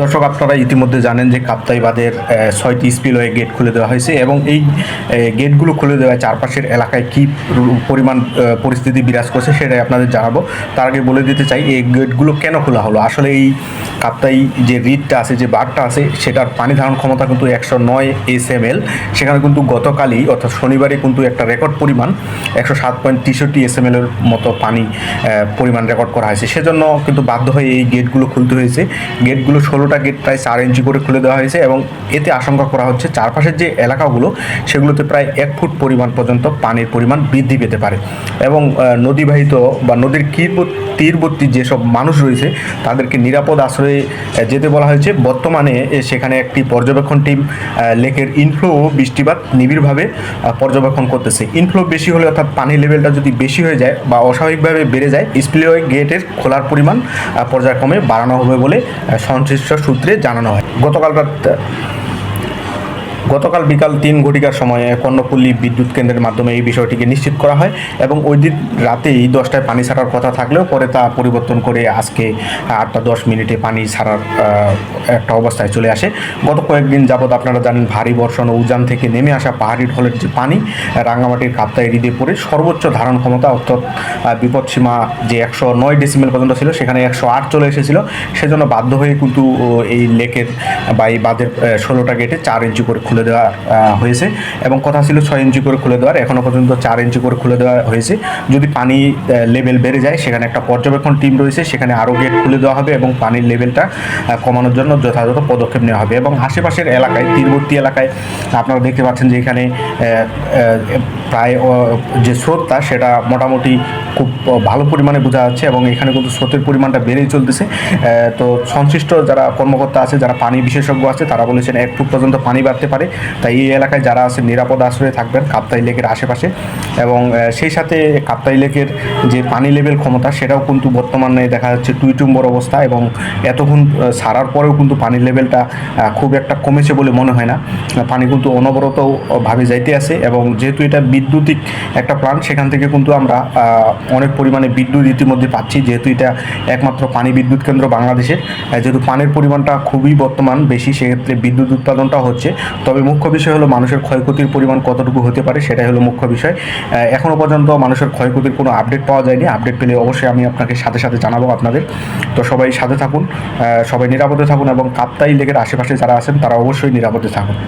দর্শক, আপনারা ইতিমধ্যে জানেন যে কাপ্তাই বাঁধের ছয়টি স্পিলওয়ে গেট খুলে দেওয়া হয়েছে এবং এই গেটগুলো খুলে দেওয়ায় চারপাশের এলাকায় কী পরিমাণ পরিস্থিতি বিরাজ করছে সেটাই আপনাদের জানাব। তার আগে বলে দিতে চাই, এই গেটগুলো কেন খোলা হলো? আসলে এই কাপ্তাই যে রিডটা আছে, যে বাঁধটা আছে, সেটার পানি ধারণ ক্ষমতা কিন্তু একশো নয় এস এম এল সেখানে কিন্তু গতকালই, অর্থাৎ শনিবারে কিন্তু একটা রেকর্ড পরিমাণ, একশো সাত পয়েন্ট তেষট্টি এস এম এর মতো পানি পরিমাণ রেকর্ড করা হয়েছে। সেজন্য কিন্তু বাধ্য হয়ে এই গেটগুলো খুলতে হয়েছে। গেটগুলো ষোলোটা গেট প্রায় চার ইঞ্চি করে খুলে দেওয়া হয়েছে এবং এতে আশঙ্কা করা হচ্ছে চারপাশের যে এলাকাগুলো, সেগুলোতে প্রায় এক ফুট পরিমাণ পর্যন্ত পানির পরিমাণ বৃদ্ধি পেতে পারে। এবং নদীবাহিত বা নদীর তীরবর্তী যেসব মানুষ রয়েছে, তাদেরকে নিরাপদ আশ্রয়ে যেতে বলা হয়েছে। বর্তমানে সেখানে একটি পর্যবেক্ষণ টিম লেকের ইনফ্লো বৃষ্টিপাত নিবিড়ভাবে পর্যবেক্ষণ করতেছে। ইনফ্লো বেশি হলে অর্থাৎ পানির লেভেলটা যদি বেশি হয়ে যায় বা অস্বাভাবিকভাবে বেড়ে যায় স্পিলওয়ে গেটের খোলার পরিমাণ পর্যায়ক্রমে বাড়ানো হবে বলে সংশ্লিষ্ট সূত্রে জানানো হয়। গতকাল রাত গতকাল বিকাল তিন ঘটিকার সময়ে কর্ণপল্লী বিদ্যুৎ কেন্দ্রের মাধ্যমে এই বিষয়টিকে নিশ্চিত করা হয় এবং ওই দিন রাতেই দশটায় পানি ছাড়ার কথা থাকলেও পরে তা পরিবর্তন করে আজকে আটটা দশ মিনিটে পানি ছাড়ার একটা অবস্থায় চলে আসে। গত কয়েকদিন যাবৎ আপনারা জানেন ভারী বর্ষণ ও উজান থেকে নেমে আসা পাহাড়ি ঢলের যে পানি রাঙ্গামাটির কাপ্তায় হৃদে পড়ে সর্বোচ্চ ধারণ ক্ষমতা অর্থাৎ বিপদসীমা যে একশো নয় ডেসিমেল পর্যন্ত ছিল, সেখানে একশো আট চলে এসেছিল। সেজন্য বাধ্য হয়ে কিন্তু এই লেকের বা এই বাঁধের ষোলোটা গেটে চার ইঞ্চি করে খুলে দেওয়া হয়েছে এবং কথা ছিল ছয় ইঞ্চি করে খুলে দেওয়ার এখনও পর্যন্ত চার ইঞ্চি করে খুলে দেওয়া হয়েছে। যদি পানি লেভেল বেড়ে যায়, সেখানে একটা পর্যবেক্ষণ টিম রয়েছে, সেখানে আরও গেট খুলে দেওয়া হবে এবং পানির লেভেলটা কমানোর জন্য যথাযথ পদক্ষেপ নেওয়া হবে। এবং আশেপাশের এলাকায়, তীরবর্তী এলাকায় আপনারা দেখতে পাচ্ছেন যে এখানে প্রায় যে স্রোতটা সেটা মোটামুটি খুব ভালো পরিমাণে বোঝা যাচ্ছে এবং এখানে কিন্তু স্রোতের পরিমাণটা বেড়েই চলতেছে। তো সংশ্লিষ্ট যারা কর্মকর্তা আছে, যারা পানি বিশেষজ্ঞ আছে, তারা বলেছেন এক ফুট পর্যন্ত পানি বাড়তে পারে। তাই এই এলাকায় যারা আছে নিরাপদ আশ্রয়ে থাকবেন কাপ্তাই লেকের আশেপাশে। এবং সেই সাথে কাপ্তাই লেকের যে পানি লেভেল ক্ষমতা, সেটাও কিন্তু বর্তমানে দেখা যাচ্ছে টুইটুম্বর অবস্থা এবং এতক্ষণ সারার পরেও কিন্তু পানির লেভেলটা খুব একটা কমেছে বলে মনে হয় না। পানি কিন্তু অনবরত ভাবে যাইতে আছে এবং যেহেতু এটা বিদ্যুতিক একটা প্লান্ট সেখান থেকে কিন্তু আমরা অনেক পরিমাণে বিদ্যুৎ ইতিমধ্যে পাচ্ছি, যেহেতু এটা একমাত্র পানি বিদ্যুৎ কেন্দ্র বাংলাদেশের যেহেতু পানির পরিমাণটা খুবই বর্তমান বেশি, সেক্ষেত্রে বিদ্যুৎ উৎপাদনটা হচ্ছে। তবে মুখ্য বিষয় হলো মানুষের ক্ষয়ক্ষতির পরিমাণ কতটুকু হতে পারে, সেটাই হলো মুখ্য বিষয়। এখনও পর্যন্ত মানুষের ক্ষয়ক্ষতির কোনো আপডেট পাওয়া যায়নি। আপডেট পেলে অবশ্যই আমি আপনাকে সাথে সাথে জানাব আপনাদের। তো সবাই সাথে থাকুন সবাই নিরাপদে থাকুন এবং কাপ্তাই লেকের আশেপাশে যারা আছেন, তারা অবশ্যই নিরাপদে থাকুন।